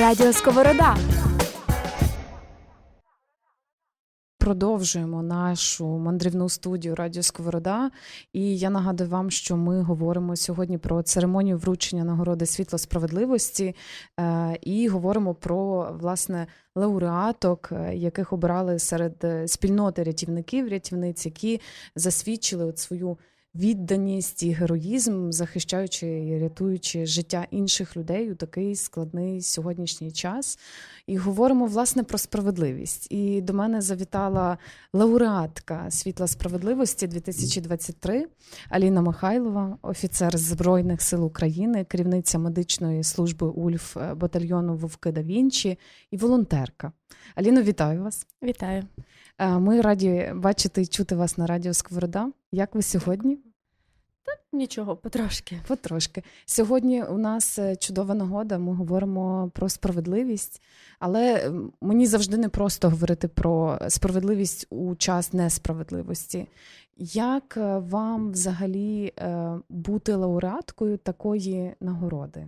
Радіо Сковорода. Продовжуємо нашу мандрівну студію Радіо Сковорода. І я нагадую вам, що ми говоримо сьогодні про церемонію вручення нагороди світло справедливості е, і говоримо про власне лауреаток, е, яких обирали серед е, спільноти рятівників, рятівниць, які засвідчили от свою відданість і героїзм, захищаючи і рятуючи життя інших людей у такий складний сьогоднішній час. І говоримо власне про справедливість. І до мене завітала лауреатка світла справедливості 2023 Аліна Михайлова, офіцер Збройних сил України, керівниця медичної служби УЛЬФ е, батальйону Вовки да Вінчі і волонтерка. Аліно, вітаю вас. Вітаю. Е, Ми раді бачити і чути вас на радіо Сковорода. Як ви сьогодні? Нічого, потрошки. Потрошки. Сьогодні у нас е, чудова нагода. Ми говоримо про справедливість, але мені завжди не просто говорити про справедливість у час несправедливості. Як е, вам взагалі е, бути лауреаткою такої нагороди?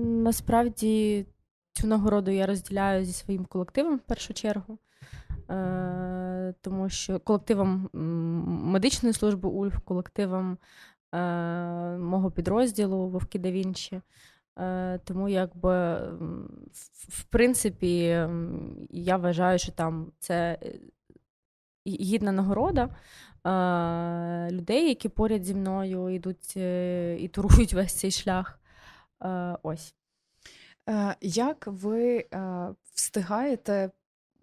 Насправді цю нагороду я розділяю зі своїм колективом в першу чергу, е, тому що колективом медичної служби УЛЬФ, колективом е, мого підрозділу Вовки да Вінчі. Е, тому, якби, в, принципі, я вважаю, що там це е, гідна нагорода е, людей, які поряд зі мною йдуть е, і турують весь цей шлях. Е, ось. Е, Як ви е, встигаєте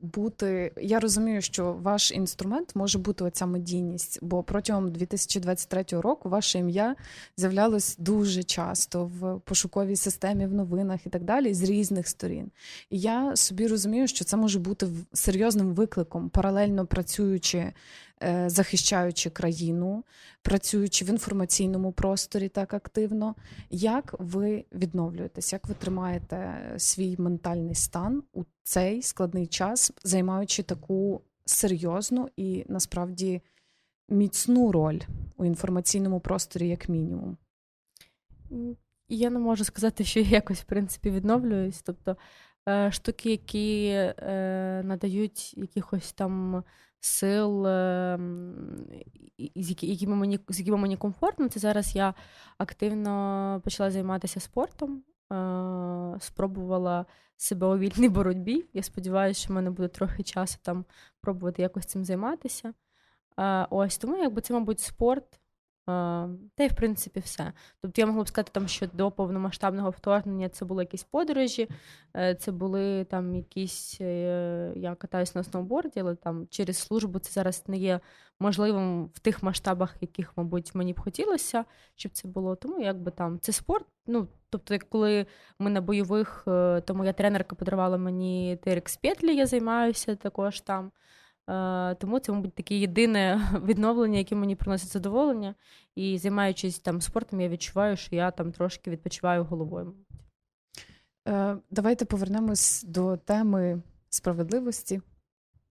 бути? Я розумію, що ваш інструмент може бути оця медійність, бо протягом 2023 року ваше ім'я з'являлось дуже часто в пошуковій системі, в новинах і так далі, з різних сторін. І я собі розумію, що це може бути серйозним викликом, паралельно працюючи, е, захищаючи країну, працюючи в інформаційному просторі так активно. Як ви відновлюєтесь? Як ви тримаєте свій ментальний стан у цей складний час, займаючи таку серйозну і насправді міцну роль у інформаційному просторі, як мінімум? Я не можу сказати, що я якось в принципі відновлююсь. Тобто е, штуки, які е, надають якихось там сил, е, з якими мені, з якими мені комфортно, це зараз я активно почала займатися спортом, спробувала себе у вільній боротьбі. Я сподіваюся, що в мене буде трохи часу там пробувати якось цим займатися. Ось тому, якби це, мабуть, спорт. Та й в принципі все. Тобто я могла б сказати, там, що до повномасштабного вторгнення це були якісь подорожі, е, це були там якісь. е, Я катаюсь на сноуборді, але там через службу це зараз не є можливим в тих масштабах, яких, мабуть, мені б хотілося, щоб це було. Тому якби там це спорт. Ну, тобто, коли ми на бойових, е, то моя тренерка подарувала мені TRX петлі, я займаюся також там. Е, Тому це, мабуть, таке єдине відновлення, яке мені приносить задоволення. І займаючись там спортом, я відчуваю, що я там трошки відпочиваю головою. Е, Давайте повернемось до теми справедливості.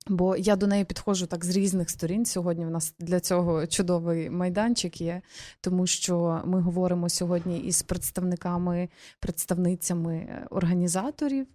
Бо я до неї підходжу так з різних сторін. Сьогодні в нас для цього чудовий майданчик є, тому що ми говоримо сьогодні із представниками, представницями е, організаторів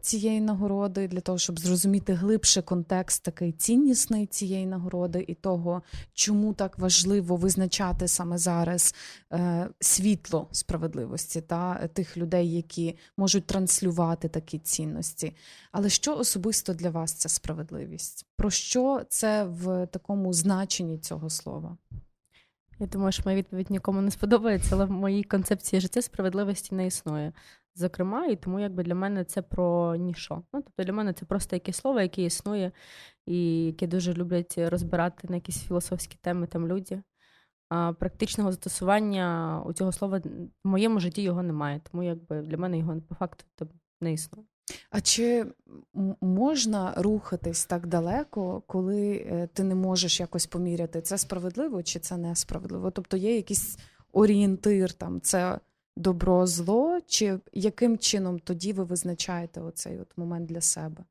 цієї нагороди, для того, щоб зрозуміти глибше контекст такий ціннісний цієї нагороди і того, чому так важливо визначати саме зараз е, світло справедливості та тих людей, які можуть транслювати такі цінності. Але що особисто для вас ця справедливість? Про що це в такому значенні цього слова? Я думаю, що моя відповідь нікому не сподобається, але в моїй концепції життя справедливості не існує. Зокрема, і тому якби для мене це про ніщо. Ну, тобто для мене це просто якесь слово, яке існує, і яке дуже люблять розбирати на якісь філософські теми там люди. А практичного застосування у цього слова в моєму житті його немає. Тому якби для мене його по факту не існує. А чи можна рухатись так далеко, коли е, ти не можеш якось поміряти, це справедливо чи це несправедливо? Тобто є якийсь орієнтир, там це добро, зло, чи яким чином тоді ви визначаєте оцей от момент для себе?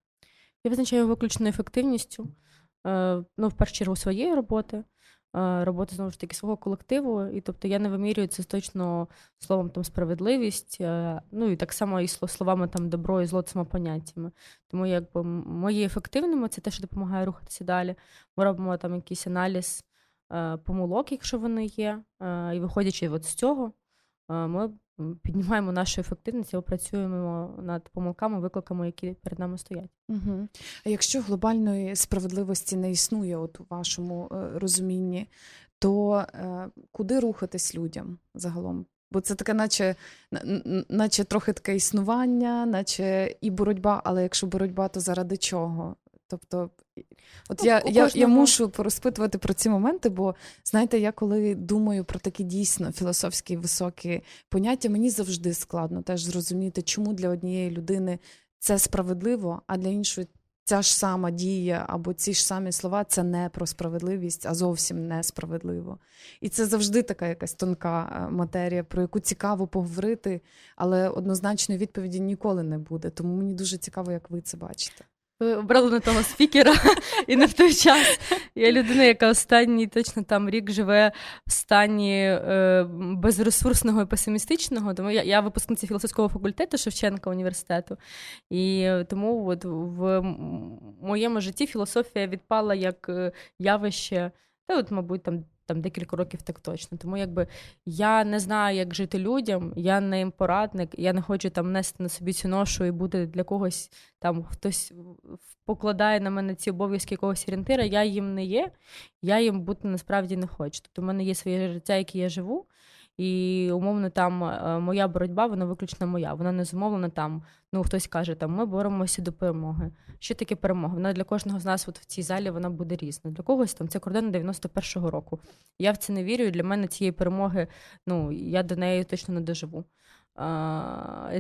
Я визначаю виключно ефективністю, е, ну, в першу чергу, своєї роботи. Е, роботу знову ж таки свого колективу. І тобто я не вимірюю це точно словом там справедливість, е, ну і так само і словами там добро і зло поняттями. Тому якби мої ефективними, це те, що допомагає рухатися далі. Ми робимо там якийсь аналіз е, помилок, якщо вони є. І виходячи от з цього, ми піднімаємо нашу ефективність і працюємо над помилками, викликами, які перед нами стоять. Угу. А якщо глобальної справедливості не існує, от у вашому е, розумінні, то е, куди рухатись людям загалом? Бо це таке, наче, наче трохи таке існування, наче і боротьба, але якщо боротьба, то заради чого? Тобто, от Ну, я, я, я мушу порозпитувати про ці моменти, бо знаєте, я коли думаю про такі дійсно філософські високі поняття, мені завжди складно теж зрозуміти, чому для однієї людини це справедливо, а для іншої ця ж сама дія або ці ж самі слова це не про справедливість, а зовсім несправедливо. І це завжди така якась тонка е, матерія, про яку цікаво поговорити, але однозначної відповіді ніколи не буде. Тому мені дуже цікаво, як ви це бачите. Ви обрали не того спікера і не в той час. Я людина, яка останній точно там рік живе в стані е, безресурсного і песимістичного. Тому я, я випускниця філософського факультету Шевченка університету. І тому от в моєму житті філософія відпала як е, явище, та от, мабуть, там. Там декілька років так точно. Тому якби я не знаю, як жити людям, я не їм порадник, я не хочу там нести на собі цю ношу і бути для когось там хтось покладає на мене ці обов'язки якогось орієнтира, я їм не є, я їм бути насправді не хочу. Тобто в мене є своє життя, яке я живу, і умовно там е, моя боротьба, вона виключно моя. Вона не зумовлена там. Ну, хтось каже, там ми боремося до перемоги. Що таке перемога? Вона для кожного з нас от в цій залі вона буде різна. Для когось там це кордон 91-го року. Я в це не вірю. Для мене цієї перемоги, ну я до неї точно не доживу.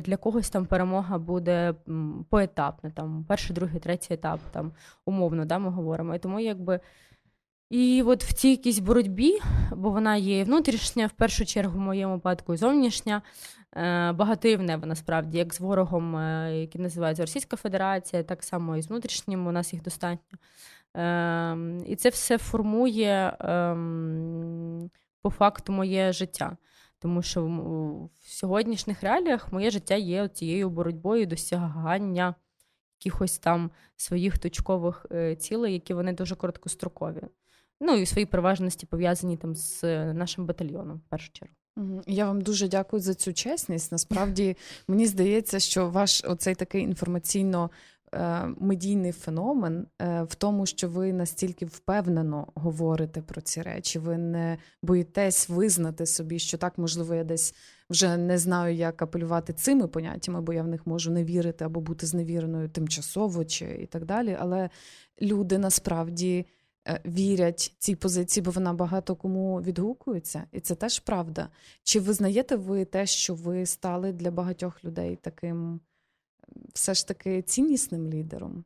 Для когось там перемога буде поетапна, там перший, другий, третій етап, там умовно, да, ми говоримо. І тому якби. І от в цій якійсь боротьбі, бо вона є внутрішня, в першу чергу, в моєму випадку, і зовнішня, е, багативнева насправді, як з ворогом, е, який називається Російська Федерація, так само і з внутрішнім, у нас їх достатньо. Е, І це все формує ем, по факту моє життя. Тому що в- в сьогоднішніх реаліях моє життя є цією боротьбою досягання якихось там своїх точкових е, цілей, які вони дуже короткострокові. Ну і в своїй переважності пов'язані там з е, нашим батальйоном, в першу чергу. Я вам дуже дякую за цю чесність. Насправді мені здається, що ваш оцей такий інформаційно е, медійний феномен е, в тому, що ви настільки впевнено говорите про ці речі, ви не боїтесь визнати собі, що так, можливо, я десь вже не знаю, як апелювати цими поняттями, бо я в них можу не вірити або бути зневіреною тимчасово чи і так далі. Але люди насправді вірять цій позиції, бо вона багато кому відгукується, і це теж правда. Чи визнаєте ви те, що ви стали для багатьох людей таким все ж таки ціннісним лідером?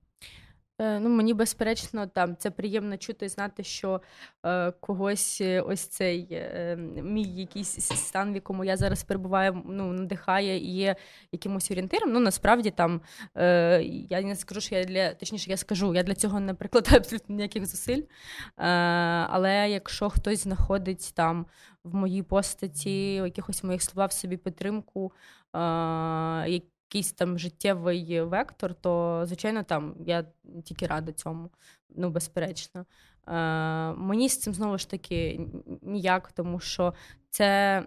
Е, Ну, мені безперечно, там це приємно чути, знати, що е, когось е, ось цей е, мій якийсь стан, в якому я зараз перебуваю, ну, надихає і є якимось орієнтиром. Ну, насправді там е, я не скажу, що я для точніше, я скажу, я для цього не прикладаю абсолютно ніяких зусиль. Е, але якщо хтось знаходить там в моїй постаті, якихось моїх словах собі підтримку, е, якийсь там життєвий вектор, то звичайно там я тільки рада цьому, ну безперечно. Е, мені з цим знову ж таки ніяк, тому що це.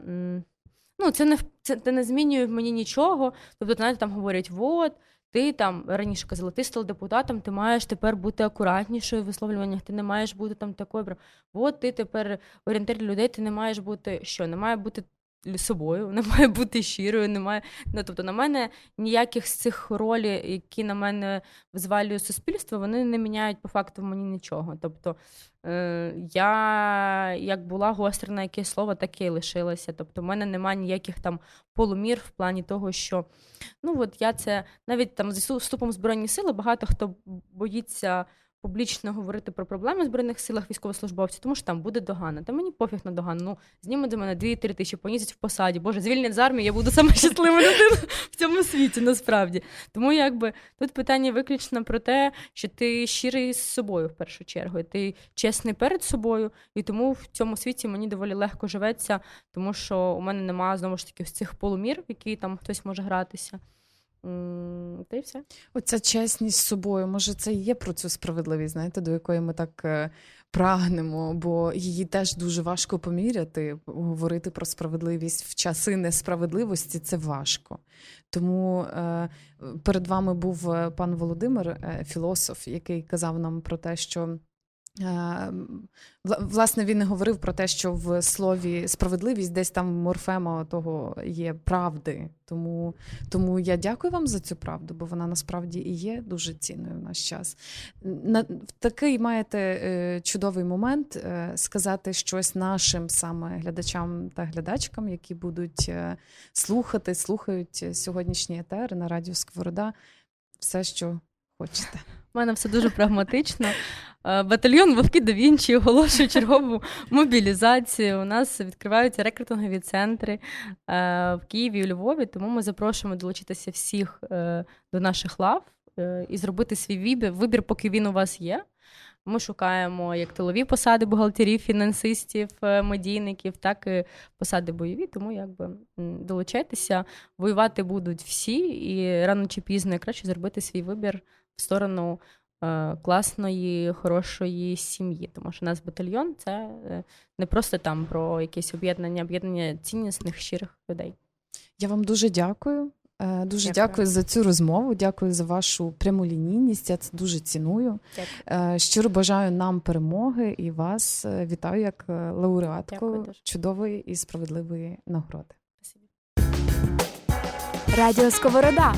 Ну, це не це, це не змінює мені нічого. Тобто, знаєте, там говорять, от, ти там раніше казала, ти стала депутатом, ти маєш тепер бути акуратнішою в висловлюваннях, ти не маєш бути там такою. От ти тепер орієнтир людей, ти не маєш бути що? Не має бути собою, не має бути щирою, не має. Ну, тобто, на мене ніяких з цих ролей, які на мене взвалює суспільство, вони не міняють по факту мені нічого. Тобто е, я як була гостра на якесь слово, так і лишилася. Тобто, в мене немає ніяких там полумір в плані того, що ну от я це навіть там з вступом в Збройні сили багато хто боїться публічно говорити про проблеми в збройних силах військовослужбовців, тому що там буде догана. Та мені пофіг на догану. Ну знімуть до мене 2-3 тисячі, понізять в посаді. Боже, звільнять з армії, я буду саме щаслива людина в цьому світі, насправді. Тому якби тут питання виключно про те, що ти щирий з собою в першу чергу. і Ти чесний перед собою, і тому в цьому світі мені доволі легко живеться, тому що у мене немає знову ж таки цих полумір, в які там хтось може гратися. Та й все. Оця чесність з собою, може, це і є про цю справедливість, знаєте, до якої ми так е, прагнемо, бо її теж дуже важко поміряти. Говорити про справедливість в часи несправедливості це важко. Тому е, перед вами був е, пан Володимир, філософ, який казав нам про те, що. Е, вла- Власне, він говорив про те, що в слові справедливість десь там морфема того є правди. Тому тому я дякую вам за цю правду, бо вона насправді і є дуже цінною в наш час. На такий маєте е, чудовий момент е, сказати щось нашим саме глядачам та глядачкам, які будуть слухати, слухають сьогоднішній етер на радіо Сковорода. Все, що хочете. У мене все дуже прагматично. Е, Батальйон Вовки да Вінчі оголошує чергову мобілізацію. У нас відкриваються рекрутингові центри е, в Києві і Львові, тому ми запрошуємо долучитися всіх е, до наших лав і зробити свій вибір, вибір, поки він у вас є. Ми шукаємо як тилові посади бухгалтерів, фінансистів, медійників, так і посади бойові. Тому якби долучайтеся, воювати будуть всі, і рано чи пізно краще зробити свій вибір в сторону класної, хорошої сім'ї. Тому що наш батальйон це е, не просто там про якесь об'єднання, об'єднання ціннісних, щирих людей. Я вам дуже дякую. Е, Дуже Дякую. дякую за цю розмову. Дякую за вашу прямолінійність. Я це дуже ціную. Дякую. Е, Щиро бажаю нам перемоги і вас е, вітаю як е, Дякую лауреатку чудової і справедливої нагороди. Радіо Сковорода.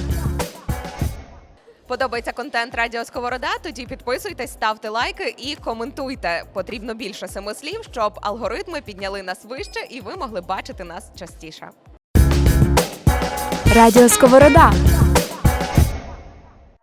Подобається контент Радіо Сковорода? Тоді підписуйтесь, ставте лайки і коментуйте. Потрібно більше семи слів, щоб алгоритми підняли нас вище і ви могли бачити нас частіше. Радіо Сковорода.